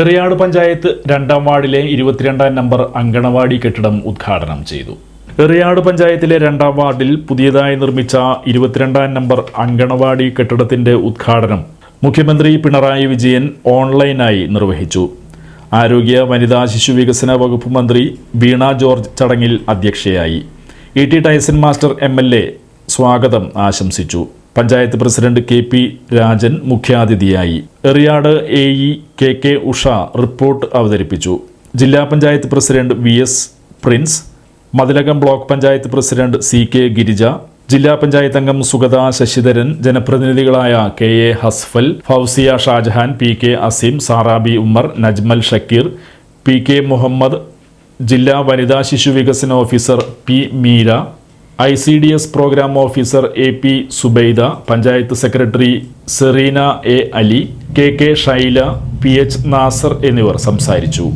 എറിയാട് പഞ്ചായത്ത് രണ്ടാം വാർഡിലെ ഇരുപത്തിരണ്ടാം നമ്പർ അങ്കണവാടി കെട്ടിടം ഉദ്ഘാടനം ചെയ്തു. എറിയാട് പഞ്ചായത്തിലെ രണ്ടാം വാർഡിൽ പുതിയതായി നിർമ്മിച്ച ഇരുപത്തിരണ്ടാം നമ്പർ അങ്കണവാടി കെട്ടിടത്തിന്റെ ഉദ്ഘാടനം മുഖ്യമന്ത്രി പിണറായി വിജയൻ ഓൺലൈനായി നിർവഹിച്ചു. ആരോഗ്യ വനിതാ ശിശു വികസന വകുപ്പ് മന്ത്രി വീണ ജോർജ് ചടങ്ങിൽ അധ്യക്ഷയായി. E T Tyson master M സ്വാഗതം ആശംസിച്ചു. Panchayat president K P Rajan മുഖ്യാതിഥിയായി. Eriyad A E K K Usha report അവതരിപ്പിച്ചു. ജില്ലാ panchayat president V S Prince Mathilakam block panchayat president C K Girija ജില്ലാ പഞ്ചായത്ത് അംഗം Sugatha Sasidharan ജനപ്രതിനിധികളായ K A Hasfal Fousiya Shajahan P K Azeem Sarabi Ummer Najmal Shakir P K Muhammad ജില്ലാ വനിതാ ശിശു വികസന officer P Meera I C D S programme officer A P Subaida panchayat secretary Sereena A Ali K K Shaila P H Nasar എന്നിവർ സംസാരിച്ചു.